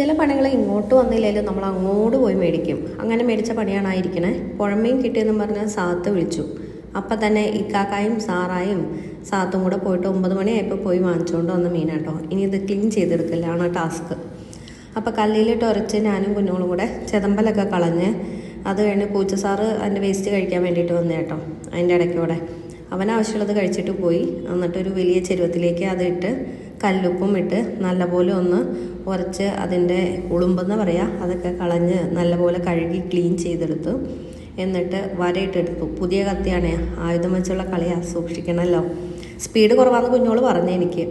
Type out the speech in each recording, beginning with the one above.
ചില പണികൾ ഇങ്ങോട്ട് വന്നില്ലെങ്കിലും നമ്മൾ അങ്ങോട്ട് പോയി മേടിക്കും. അങ്ങനെ മേടിച്ച പണിയാണ് ആയിരിക്കണേ പുഴമീൻ കിട്ടിയെന്ന് പറഞ്ഞാൽ സാത്ത് വിളിച്ചു. അപ്പം തന്നെ ഇക്കാക്കായും സാറായും സാത്തും കൂടെ പോയിട്ട് ഒമ്പത് മണിയായപ്പോൾ പോയി വാങ്ങിച്ചുകൊണ്ട് വന്ന മീനാട്ടോ. ഇനി ഇത് ക്ലീൻ ചെയ്തെടുക്കലാണ് ടാസ്ക്. അപ്പോൾ കല്ലിലിട്ട് ഉരച്ച് ഞാനും കുഞ്ഞുങ്ങളും കൂടെ ചെതമ്പലൊക്കെ കളഞ്ഞ് അത് കഴിഞ്ഞ് പൂച്ച സാറ് അതിന്റെ വേസ്റ്റ് കഴിക്കാൻ വേണ്ടിയിട്ട് വന്നു കേട്ടോ അതിന്റെ ഇടയ്ക്കൂടെ അവനാവശ്യമുള്ളത് കഴിച്ചിട്ട് പോയി. എന്നിട്ടൊരു വലിയ ചെരുവത്തിലേക്ക് അത് ഇട്ട് കല്ലുപ്പും ഇട്ട് നല്ലപോലെ ഒന്ന് ഉരച്ച് അതിന്റെ ഉളുമ്പെന്ന് പറയാ അതൊക്കെ കളഞ്ഞ് നല്ലപോലെ കഴുകി ക്ലീൻ ചെയ്തെടുത്തു. എന്നിട്ട് വരയിട്ടെടുത്തു. പുതിയ കത്തിയാണ് ആയുധം വെച്ചുള്ള കളിയാണ് സൂക്ഷിക്കണമല്ലോ സ്പീഡ് കുറവാന്ന് കുഞ്ഞോൾ പറഞ്ഞു എനിക്ക്.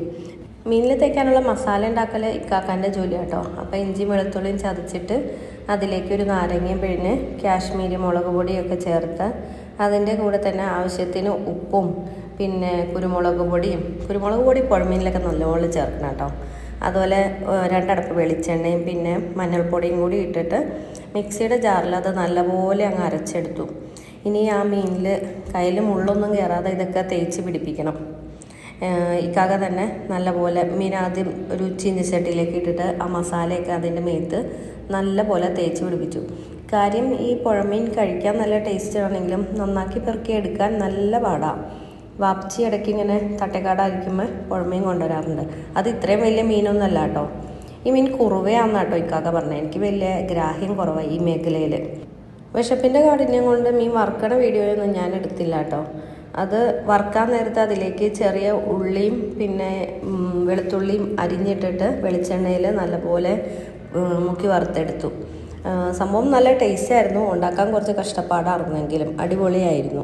മീനിൽ തേക്കാനുള്ള മസാല ഉണ്ടാക്കൽ ഇക്കാക്കാന്റെ ജോലി കേട്ടോ അപ്പോൾ ഇഞ്ചി വെളുത്തുള്ളിയും ചതച്ചിട്ട് അതിലേക്ക് ഒരു നാരങ്ങയും പിഴിഞ്ഞ് കാശ്മീരി മുളക് പൊടിയൊക്കെ ചേർത്ത് അതിന്റെ കൂടെ തന്നെ ആവശ്യത്തിന് ഉപ്പും പിന്നെ കുരുമുളക് പൊടിയും കുരുമുളക് പൊടി പുഴമീനിലൊക്കെ നല്ലോണം ചേർക്കണം കേട്ടോ. അതുപോലെ രണ്ടടപ്പ് വെളിച്ചെണ്ണയും പിന്നെ മഞ്ഞൾപ്പൊടിയും കൂടി ഇട്ടിട്ട് മിക്സിയുടെ ജാറിൽ അത് നല്ലപോലെ അങ്ങ് അരച്ചെടുത്തു. ഇനി ആ മീനിൽ കയ്യിൽ മുള്ളൊന്നും കയറാതെ ഇതൊക്കെ തേച്ച് പിടിപ്പിക്കണം. ഇക്കാകെ തന്നെ നല്ലപോലെ മീൻ ആദ്യം ഒരു ചീനിച്ചട്ടിയിലേക്ക് ഇട്ടിട്ട് ആ മസാലയൊക്കെ അതിന്റെ മേത്ത് നല്ലപോലെ തേച്ച് പിടിപ്പിച്ചു. കാര്യം ഈ പുഴമീൻ കഴിക്കാൻ നല്ല ടേസ്റ്റ് ആണെങ്കിലും നന്നാക്കി പെറുക്കി എടുക്കാൻ നല്ല പാടാണ് വാപ്പച്ചി ഇടയ്ക്ക് ഇങ്ങനെ തട്ടേക്കാടായിരിക്കുമ്പോൾ പുഴമീൻ കൊണ്ടുവരാറുണ്ട്. അത് ഇത്രയും വലിയ മീനൊന്നുമല്ല കേട്ടോ. ഈ മീൻ കുറുവയാണെന്ന് കേട്ടോ ഇക്കാക്ക പറഞ്ഞത് എനിക്ക് വലിയ ഗ്രാഹ്യം കുറവാണ് ഈ മേഖലയിൽ വിശപ്പിന്റെ കാഠിന്യം കൊണ്ട് മീൻ വറുക്കണ വീഡിയോയൊന്നും ഞാൻ എടുത്തില്ല കേട്ടോ. അത് വറുക്കാൻ നേരത്തെ അതിലേക്ക് ചെറിയ ഉള്ളിയും പിന്നെ വെളുത്തുള്ളിയും അരിഞ്ഞിട്ടിട്ട് വെളിച്ചെണ്ണയിൽ നല്ലപോലെ മുക്കി വറുത്തെടുത്തു. സംഭവം നല്ല ടേസ്റ്റ് ആയിരുന്നു. ഉണ്ടാക്കാൻ കുറച്ച് കഷ്ടപ്പാടായിരുന്നെങ്കിലും അടിപൊളിയായിരുന്നു.